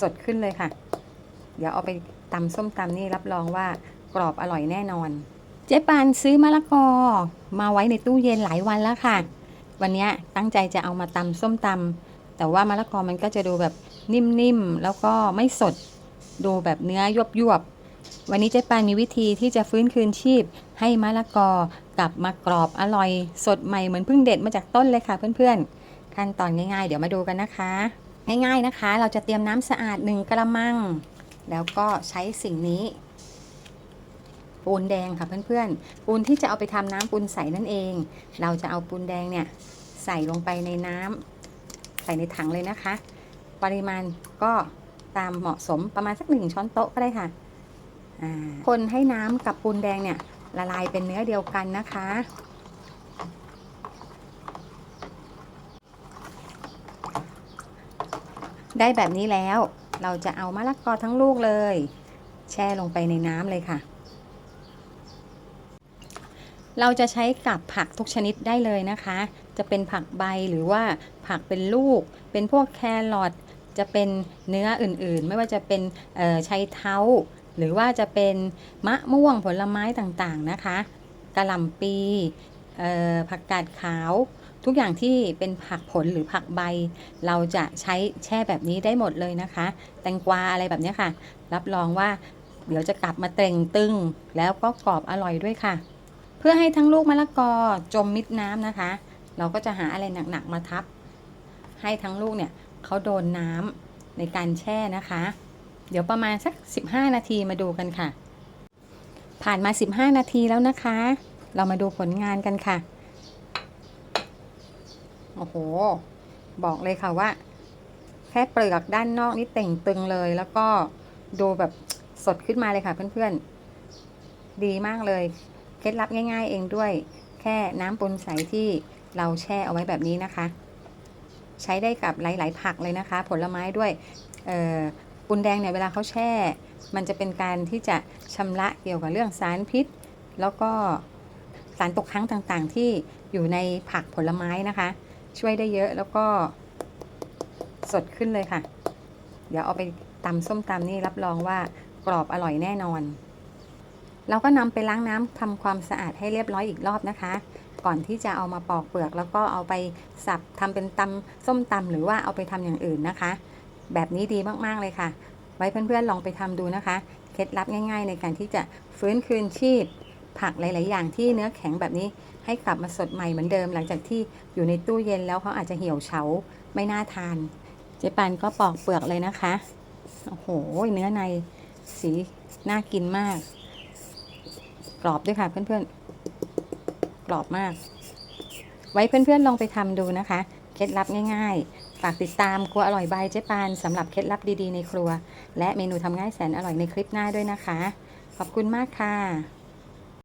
สดขึ้นเลยค่ะ เดี๋ยวเอาไปตำส้มตำนี่รับรองว่ากรอบอร่อยแน่นอน เจ๊ปานซื้อมะละกอ มาไว้ในตู้เย็นหลายวันแล้วค่ะ วันนี้ตั้งใจจะเอามาตำส้มตำแต่ว่ามะละกอมันก็จะดูแบบนิ่มๆ แล้วก็ไม่สด ดูแบบเนื้อยวบวันนี้เจ๊ปานมีวิธีที่จะฟื้นคืนชีพ ให้มะละกอกลับมากรอบอร่อย สดใหม่เหมือนเพิ่งเด็ดมาจากต้นเลยค่ะเพื่อนๆ ขั้นตอนง่ายๆ เดี๋ยวมาดูกันนะคะ ง่ายๆนะคะ เราจะเตรียมน้ำสะอาดหนึ่งกระมัง แล้วก็ใช้สิ่งนี้ ปูนแดงค่ะเพื่อนๆ ปูนที่จะเอาไปทำน้ำปูนใสนั่นเอง เราจะเอาปูนแดงเนี่ยใส่ลงไปในน้ำใส่ในถังเลยนะคะ ปริมาณก็ตามเหมาะสมประมาณสักหนึ่งช้อนโต๊ะก็ได้ค่ะ คนให้น้ำกับปูนแดงเนี่ยละลายเป็นเนื้อเดียวกันนะคะ ได้แบบนี้แล้ว เราจะเอามะละกอทั้งลูกเลย แช่ลงไปในน้ำเลยค่ะ เราจะใช้กับผักทุกชนิดได้เลยนะคะ จะเป็นผักใบหรือว่าผักเป็นลูก เป็นพวกแครอทจะเป็นเนื้ออื่นๆ ไม่ว่าจะเป็นชัยเท้า หรือว่าจะเป็นมะม่วงผลไม้ต่างๆนะคะกะหล่ำปีผักกาดขาว ทุกอย่างที่เป็นผักผลหรือผักใบ เราจะใช้แช่แบบนี้ได้หมดเลยนะคะ แตงกวาอะไรแบบนี้ค่ะ รับรองว่าเดี๋ยวจะกลับมาเต่งตึง แล้วก็กรอบอร่อยด้วยค่ะ เพื่อให้ทั้งลูกมะละกอจมมิดน้ำนะคะ เราก็จะหาอะไรหนักๆมาทับ ให้ทั้งลูกเนี่ยเขาโดนน้ำในการแช่นะคะ เดี๋ยวประมาณสัก 15 นาทีมาดูกันค่ะ ผ่านมา 15 นาทีแล้วนะคะ เรามาดูผลงานกันค่ะ โอ้โห บอกเลยค่ะว่า แค่เปลือกด้านนอกนี่เต่งตึงเลย แล้วก็ดูแบบสดขึ้นมาเลยค่ะเพื่อนๆ ดีมากเลย เคล็ดลับง่าย ๆ เองด้วย แค่น้ำปูนใสที่เราแช่เอาไว้แบบนี้นะคะ ใช้ได้กับหลาย ๆ ผักเลยนะคะ ผลไม้ด้วยปูนแดงเนี่ยเวลาเขาแช่ มันจะเป็นการที่จะชำระเกี่ยวกับเรื่องสารพิษ แล้วก็สารตกค้างต่างๆ ที่อยู่ในผักผลไม้นะคะ ช่วยได้เยอะแล้วก็สดขึ้นเลยค่ะ เดี๋ยวเอาไปตำส้มตำนี่รับรองว่ากรอบอร่อยแน่นอน เราก็นำไปล้างน้ำทำความสะอาดให้เรียบร้อยอีกรอบนะคะ ก่อนที่จะเอามาปอกเปลือก แล้วก็เอาไปสับทำเป็นตำส้มตำหรือว่าเอาไปทำอย่างอื่นนะคะ แบบนี้ดีมากๆเลยค่ะ ไว้เพื่อนๆลองไปทำดูนะคะ เคล็ดลับง่าย ๆ ในการที่จะฟื้นคืนชีพ ผักหลาย ๆ อย่างที่เนื้อแข็งแบบนี้ให้กลับมาสดใหม่เหมือนเดิม หลังจากที่อยู่ในตู้เย็นแล้วเขาอาจจะเหี่ยวเฉาไม่น่าทาน เจ๊ปานก็ปอกเปลือกเลยนะคะ โอ้โห เนื้อในสีน่ากินมาก กรอบด้วยค่ะเพื่อน ๆ กรอบมาก ไว้เพื่อน ๆ ลองไปทำดูนะคะ เคล็ดลับง่าย ๆ ฝากติดตามครัวอร่อยบายเจ๊ปานสำหรับเคล็ดลับดี ๆ ในครัว และเมนูทำง่ายแสนอร่อยในคลิปหน้าด้วยนะคะ ขอบคุณมากค่ะ